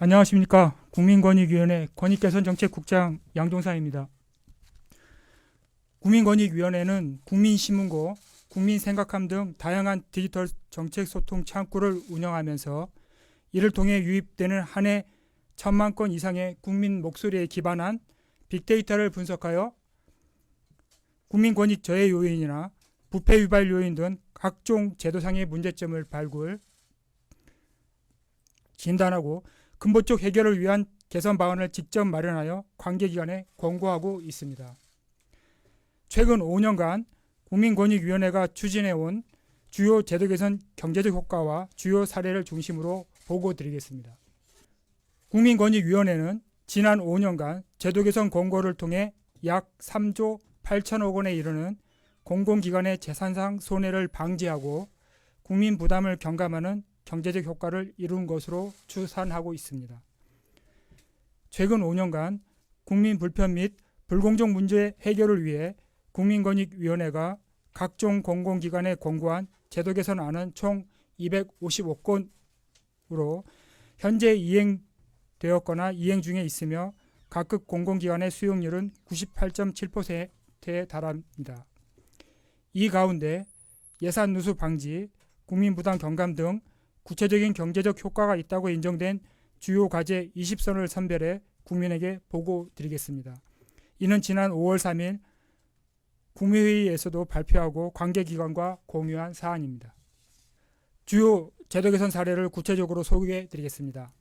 안녕하십니까. 국민권익위원회 권익개선정책국장 양종사입니다. 국민권익위원회는 국민신문고, 국민생각함 등 다양한 디지털 정책 소통 창구를 운영하면서 이를 통해 유입되는 한 해 천만 건 이상의 국민 목소리에 기반한 빅데이터를 분석하여 국민 권익 저해 요인이나 부패 유발 요인 등 각종 제도상의 문제점을 발굴, 진단하고 근본적 해결을 위한 개선 방안을 직접 마련하여 관계기관에 권고하고 있습니다. 최근 5년간 국민권익위원회가 추진해온 주요 제도 개선 경제적 효과와 주요 사례를 중심으로 보고 드리겠습니다. 국민권익위원회는 지난 5년간 제도 개선 권고를 통해 약 3조 8천억 원에 이르는 공공기관의 재산상 손해를 방지하고 국민 부담을 경감하는 경제적 효과를 이룬 것으로 추산하고 있습니다. 최근 5년간 국민 불편 및 불공정 문제 해결을 위해 국민권익위원회가 각종 공공기관에 권고한 제도 개선안은 총 255건으로 현재 이행되었거나 이행 중에 있으며 각급 공공기관의 수용률은 98.7%에 달합니다. 이 가운데 예산 누수 방지, 국민 부담 경감 등 구체적인 경제적 효과가 있다고 인정된 주요 과제 20선을 선별해 국민에게 보고 드리겠습니다. 이는 지난 5월 3일 국무회의에서도 발표하고 관계기관과 공유한 사안입니다. 주요 제도 개선 사례를 구체적으로 소개해 드리겠습니다.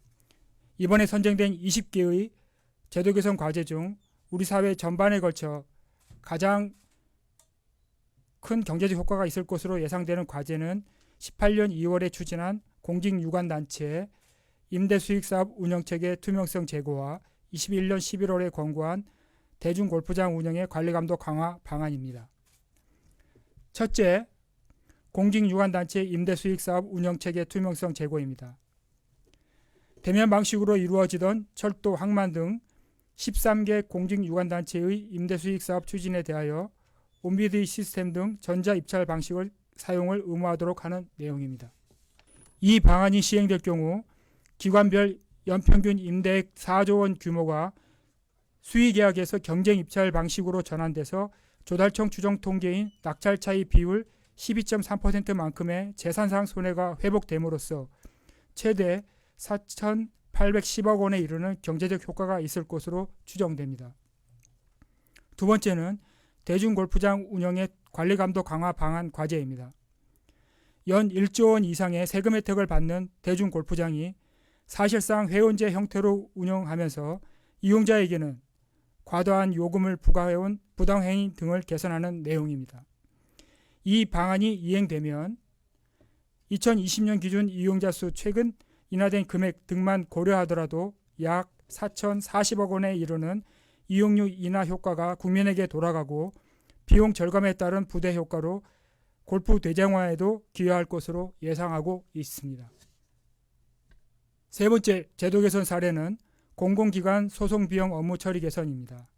이번에 선정된 20개의 제도 개선 과제 중 우리 사회 전반에 걸쳐 가장 큰 경제적 효과가 있을 것으로 예상되는 과제는 18년 2월에 추진한 공직유관단체 임대수익사업 운영체계 투명성 제고와 21년 11월에 권고한 대중골프장 운영의 관리감독 강화 방안입니다. 첫째, 공직유관단체 임대수익사업 운영체계 투명성 제고입니다. 대면 방식으로 이루어지던 철도, 항만 등 13개 공직유관단체의 임대수익사업 추진에 대하여 온비드 시스템 등 전자입찰 방식을 사용을 의무화하도록 하는 내용입니다. 이 방안이 시행될 경우 기관별 연평균 임대액 4조 원 규모가 수의계약에서 경쟁 입찰 방식으로 전환돼서 조달청 추정 통계인 낙찰 차이 비율 12.3%만큼의 재산상 손해가 회복됨으로써 최대 4,810억 원에 이르는 경제적 효과가 있을 것으로 추정됩니다. 두 번째는 대중골프장 운영의 관리감독 강화 방안 과제입니다. 연 1조 원 이상의 세금 혜택을 받는 대중 골프장이 사실상 회원제 형태로 운영하면서 이용자에게는 과도한 요금을 부과해온 부당행위 등을 개선하는 내용입니다. 이 방안이 이행되면 2020년 기준 이용자 수 최근 인하된 금액 등만 고려하더라도 약 4,040억 원에 이르는 이용료 인하 효과가 국민에게 돌아가고 비용 절감에 따른 부대 효과로 골프 대장화에도 기여할 것으로 예상하고 있습니다. 세 번째 제도 개선 사례는 공공기관 소송 비용 업무 처리 개선입니다.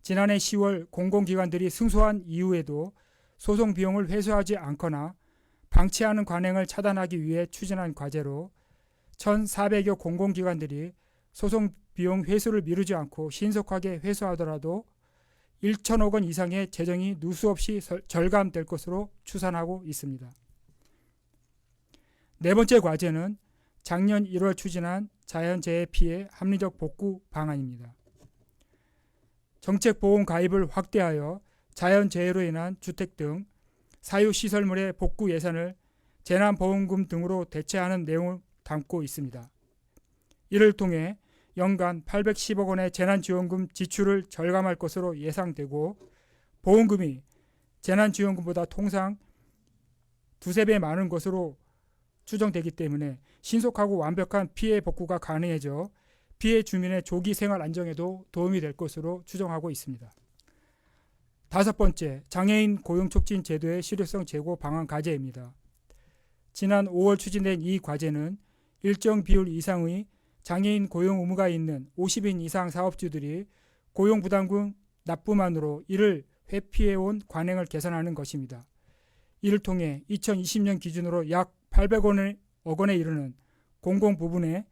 지난해 10월 공공기관들이 승소한 이후에도 소송 비용을 회수하지 않거나 방치하는 관행을 차단하기 위해 추진한 과제로 1,400여 공공기관들이 소송 비용 회수를 미루지 않고 신속하게 회수하더라도 1천억 원 이상의 재정이 누수 없이 절감될 것으로 추산하고 있습니다. 네 번째 과제는 작년 1월 추진한 자연재해 피해 합리적 복구 방안입니다. 정책 보험 가입을 확대하여 자연재해로 인한 주택 등 사유 시설물의 복구 예산을 재난보험금 등으로 대체하는 내용을 담고 있습니다. 이를 통해 연간 810억 원의 재난지원금 지출을 절감할 것으로 예상되고 보험금이 재난지원금보다 통상 두세 배 많은 것으로 추정되기 때문에 신속하고 완벽한 피해 복구가 가능해져 피해 주민의 조기 생활 안정에도 도움이 될 것으로 추정하고 있습니다. 다섯 번째, 장애인 고용 촉진 제도의 실효성 제고 방안 과제입니다. 지난 5월 추진된 이 과제는 일정 비율 이상의 장애인 고용 의무가 있는 50인 이상 사업주들이 고용 부담금 납부만으로 이를 회피해온 관행을 개선하는 것입니다. 이를 통해 2020년 기준으로 약 800원의 억 원에 이르는 공공 부분의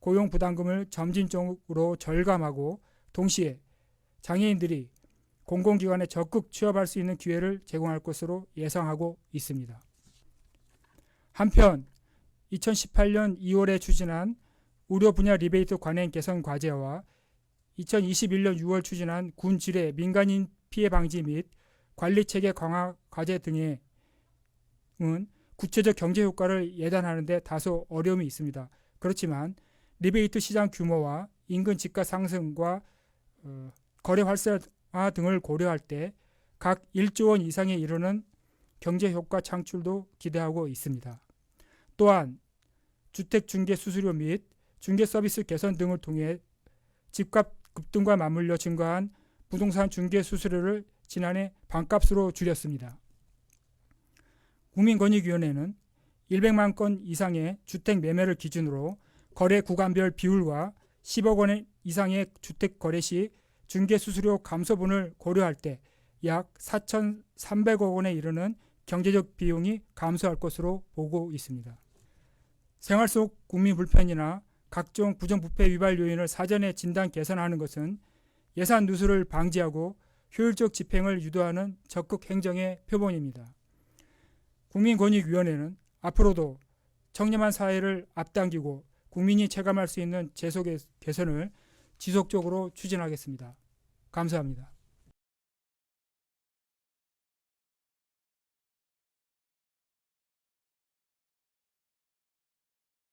고용 부담금을 점진적으로 절감하고 동시에 장애인들이 공공기관에 적극 취업할 수 있는 기회를 제공할 것으로 예상하고 있습니다. 한편 2018년 2월에 추진한 의료 분야 리베이트 관행 개선 과제와 2021년 6월 추진한 군 지뢰 민간인 피해 방지 및 관리 체계 강화 과제 등의 은 구체적 경제 효과를 예단하는 데 다소 어려움이 있습니다. 그렇지만 리베이트 시장 규모와 인근 집가 상승과 어, 거래 활성화 등을 고려할 때 각 1조 원 이상에 이르는 경제 효과 창출도 기대하고 있습니다. 또한 주택 중개 수수료 및 중개 서비스 개선 등을 통해 집값 급등과 맞물려 증가한 부동산 중개 수수료를 지난해 반값으로 줄였습니다. 국민권익위원회는 100만 건 이상의 주택 매매를 기준으로 거래 구간별 비율과 10억 원 이상의 주택 거래 시 중개 수수료 감소분을 고려할 때 약 4,300억 원에 이르는 경제적 비용이 감소할 것으로 보고 있습니다. 생활 속 국민 불편이나 각종 부정부패 위반 요인을 사전에 진단 개선하는 것은 예산 누수를 방지하고 효율적 집행을 유도하는 적극 행정의 표본입니다. 국민권익위원회는 앞으로도 청렴한 사회를 앞당기고 국민이 체감할 수 있는 제도 개선을 지속적으로 추진하겠습니다. 감사합니다.